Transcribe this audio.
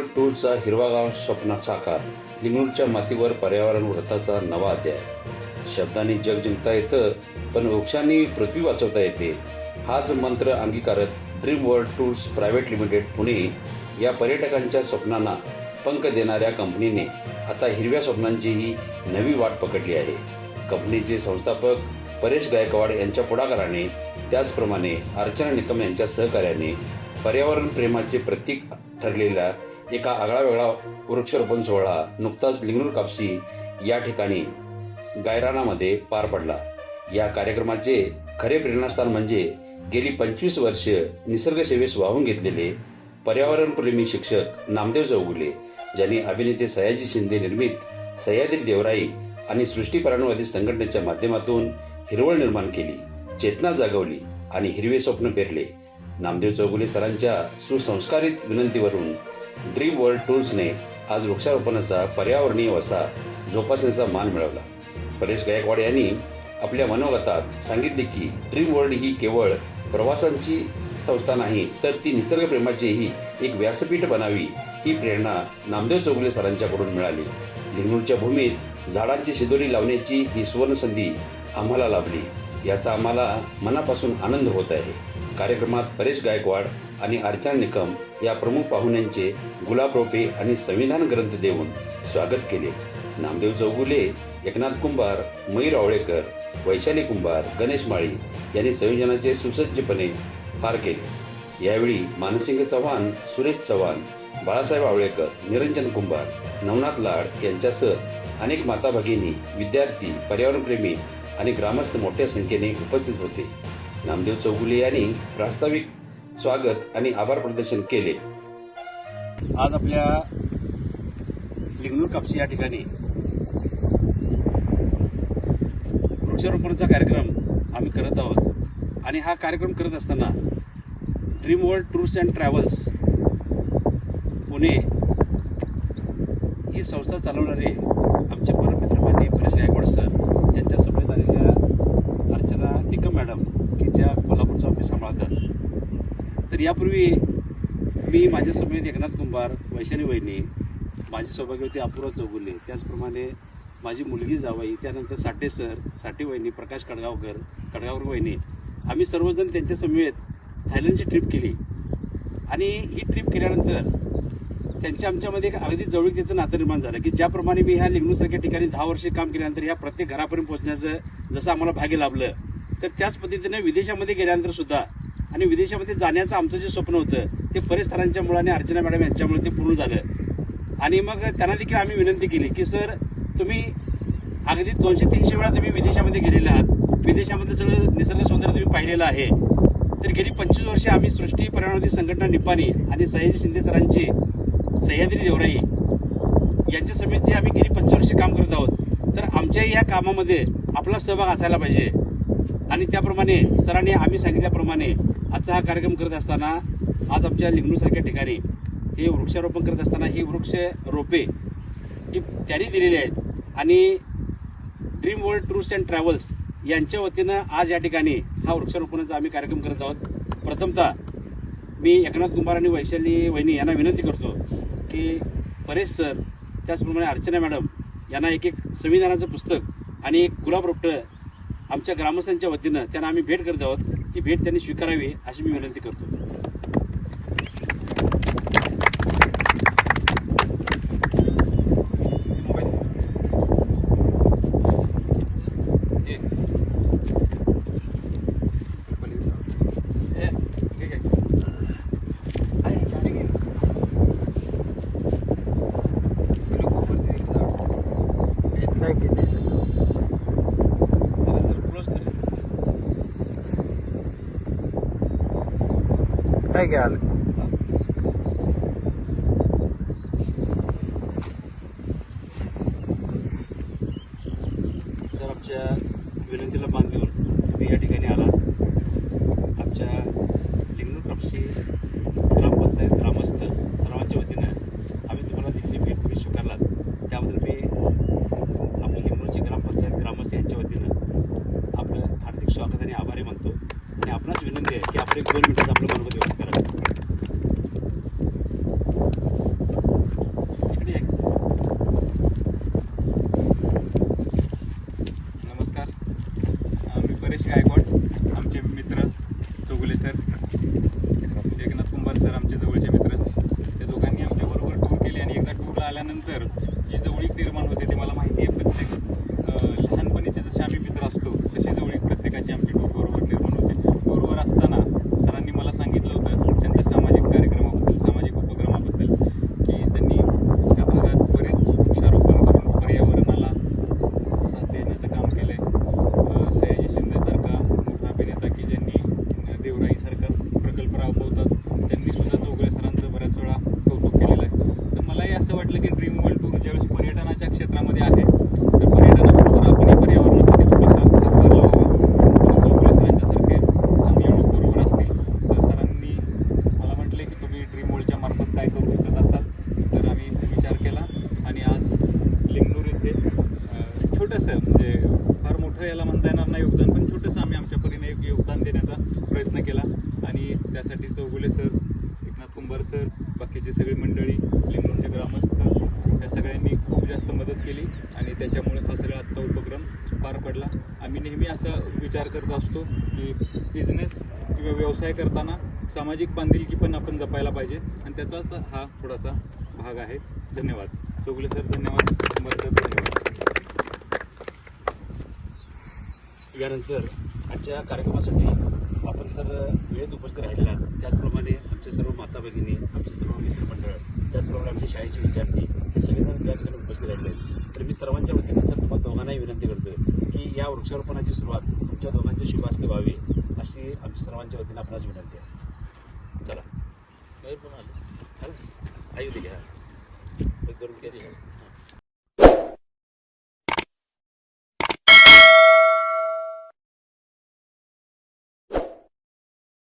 टूरचा हिरवागाव स्वप्न साकार लिंगूरच्या मातीवर पर्यावरण व्रताचा नवा अध्याय. शब्दांनी जग जिंकता येतं पण वृक्षांनी पृथ्वी वाचवता येते. हाच मंत्र अंगीकारत Dream World Tours Private Limited Pune या पर्यटकांच्या स्वप्नांना पंख देणाऱ्या कंपनीने आता हिरव्या स्वप्नांचीही नवी वाट पकडली आहे. कंपनीचे संस्थापक परेश गायकवाड यांच्या पुढाकाराने त्याचप्रमाणे अर्चना निकम यांच्या सहकार्याने पर्यावरण प्रेमाचे प्रतीक ठरलेल्या एका आगळावेगळा वृक्षारोपण सोहळा नुकताच लिंगणूर कापसी या ठिकाणी गायरानामध्ये पार पडला. या कार्यक्रमाचे खरे प्रेरणास्थान म्हणजे गेली पंचवीस वर्ष निसर्गसेवेस वाहून घेतलेले पर्यावरणप्रेमी शिक्षक नामदेव चौगुले ज्यांनी अभिनेते सयाजी शिंदे निर्मित सह्याद्री देवराई आणि सृष्टीपराणवादी संघटनेच्या माध्यमातून हिरवळ निर्माण केली चेतना जागवली आणि हिरवे स्वप्न पेरले. नामदेव चौगुले सरांच्या सुसंस्कारित विनंतीवरून ड्रीम वर्ल्ड टूर्सने आज वृक्षारोपणाचा पर्यावरणीय वसा जोपासण्याचा मान मिळवला. परेश गायकवाड यांनी आपल्या मनोगतात सांगितले की ड्रीम वर्ल्ड ही केवळ प्रवासांची संस्था नाही तर ती निसर्गप्रेमाचीही एक व्यासपीठ बनावी ही प्रेरणा नामदेव चौगुले सरांच्याकडून मिळाली. लिंगूरच्या भूमीत झाडांची शिदोरी लावण्याची ही सुवर्णसंधी आम्हाला लाभली. याचा आम्हाला मनापासून आनंद होत आहे. कार्यक्रमात परेश गायकवाड आणि अर्चना निकम या प्रमुख पाहुण्यांचे गुलाब रोपे आणि संविधान ग्रंथ देऊन स्वागत केले. नामदेव चौगुले एकनाथ कुंभार मयूर आवळेकर वैशाली कुंभार गणेश माळी यांनी संयोजनाचे सुसज्जपणे पार केले. यावेळी मानसिंग चव्हाण सुरेश चव्हाण बाळासाहेब आवळेकर निरंजन कुंभार नवनाथ लाड यांच्यासह अनेक माता भगिनी विद्यार्थी पर्यावरणप्रेमी आणि ग्रामस्थ मोठ्या संख्येने उपस्थित होते. नामदेव चौगुले यांनी प्रास्ताविक स्वागत आणि आभार प्रदर्शन केले. आज आपल्या लिंगणूर कापसी या ठिकाणी वृक्षारोपणाचा कार्यक्रम आम्ही करत आहोत. आणि हा कार्यक्रम करत असताना Dream World Tours and Travels Pune ही संस्था चालवणारे आमचे परम माननीय परेश गायकवाड सर त्यांच्यासमोर आलेल्या अर्चना निकम मॅडम की ज्या कोल्हापूरचं ऑफिस सांभाळतात तर यापूर्वी मी माझ्या समवेत एकनाथ कुंभार वैशाली वहिनी माझी सौभाग्यवती अपूर्व चौगुले त्याचप्रमाणे माझी मुलगी जावाई त्यानंतर साठे सर साठे वहिनी प्रकाश कडगावकर कडगावकर वहिनी. आम्ही सर्वजण त्यांच्या समेत थायलंडची ट्रिप केली. आणि ही ट्रिप केल्यानंतर त्यांच्या आमच्यामध्ये एक अगदी जवळकीचं नातं निर्माण झालं की ज्याप्रमाणे मी ह्या लिंगणूसारख्या ठिकाणी दहा वर्षे काम केल्यानंतर ह्या प्रत्येक घरापर्यंत पोहोचण्याचं जसं आम्हाला भाग्य लाभलं तर त्याच पद्धतीने विदेशामध्ये गेल्यानंतर सुद्धा आणि विदेशामध्ये जाण्याचं आमचं जे स्वप्न होतं ते परेश सरांच्या मुळे आणि अर्चना मॅडम यांच्यामुळे ते पूर्ण झालं. आणि मग त्यांना देखील आम्ही विनंती केली की सर तुम्ही अगदी दोनशे तीनशे वेळा तुम्ही विदेशामध्ये गेलेले आहात. विदेशामध्ये सगळं निसर्ग सौंदर्य तुम्ही पाहिलेलं आहे. तर गेली पंचवीस वर्षे आम्ही सृष्टी पर्यावरणाची संघटना निपाणी आणि सयाजी शिंदे सरांची सह्याद्री देवराई यांच्या समेत जे आम्ही गेली पंचवीस वर्षे काम करत आहोत. तर आमच्या या कामामध्ये आपला सहभाग असायला पाहिजे. आणि त्याप्रमाणे सरांनी आम्ही सांगितल्याप्रमाणे आजचा हा कार्यक्रम करत असताना आज आमच्या लिंगणूसारख्या ठिकाणी हे वृक्षारोपण करत असताना ही वृक्ष रोपे ही त्यांनी दिलेली आहेत. आणि Dream World Tours and Travels यांच्या वतीनं आज या ठिकाणी हा वृक्षारोपणाचा आम्ही कार्यक्रम करत आहोत. प्रथमतः मी एकनाथ कुमार आणि वैशाली वहिनी यांना विनंती करतो की परेश सर त्याचप्रमाणे अर्चना मॅडम यांना एक एक संविधानाचं पुस्तक आणि एक गुलाब रोपटं आमच्या ग्रामस्थांच्या वतीनं त्यांना आम्ही भेट करत आहोत. ती भेट त्यांनी स्वीकारावी अशी मी विनंती करतो. काय घ्या जर आमच्या विनंतीला मान देऊन तुम्ही या ठिकाणी आलात आमच्या लिंगणूर कापशी ग्रामपंचायत ग्रामस्थ सर्वांच्या वतीनं आम्ही तुम्हाला दिलेली भेट तुम्ही स्वीकारलात. त्याबद्दल मी आपलं लिंगूरची ग्रामपंचायत ग्रामस्थ यांच्या वतीनं आपलं हार्दिक स्वागत आणि आभारी मानतो. आणि आपणास विनंती आहे की आपण एक दोन मिनिटात आपलं बरोबर व्यवस्थित करा. नमस्कार. मी परेश गायकवाड. क्षेत्रामध्ये आहे. तर पर्यटनाबरोबर आपणही पर्यावरणासाठी थोडंसं हातभार लावावा जोगळे सरांच्यासारखे चांगले लोक बरोबर असतील. तर सरांनी मला म्हटले की तुम्ही ड्रीम वर्ल्डच्या मार्फत काय करू शकत असाल. तर आम्ही विचार केला आणि आज लिंगनूर येथे छोटंसं म्हणजे फार मोठं याला म्हणता येणार नाही योगदान पण छोटंसं आम्ही आमच्या परीने एक योगदान देण्याचा प्रयत्न केला. आणि त्यासाठी चौगुले सर एकनाथ कुंभार सर बाकीची सगळी मंडळी मदत केली आणि त्याच्यामुळे हा सगळा आजचा उपक्रम पार पडला. आम्ही नेहमी असा विचार करत असतो की बिझनेस किंवा व्यवसाय करताना सामाजिक बांधिलकी पण आपण जपायला पाहिजे आणि त्याचाच हा थोडासा भाग आहे. धन्यवाद. चोगले सर धन्यवाद. कुंभार सर धन्यवाद. यानंतर आजच्या कार्यक्रमासाठी आपण सर वेळेत उपस्थित राहिलेला आहात त्याचप्रमाणे आमचे सर्व माता भगिनी आमचे सर्व मित्रमंडळ त्याचप्रमाणे आमचे शाळेचे विद्यार्थी हे सगळेजण त्या ठिकाणी उपस्थित राहिले आहेत. तर मी सर्वांच्या वतीने सर तुम्हाला दोघांनाही विनंती करतोय की या वृक्षारोपणाची सुरुवात तुमच्या दोघांच्या हस्ते व्हावी अशी आमच्या सर्वांच्या वतीने आपणास विनंती आहे. चला. आई होती घ्या एक दोन.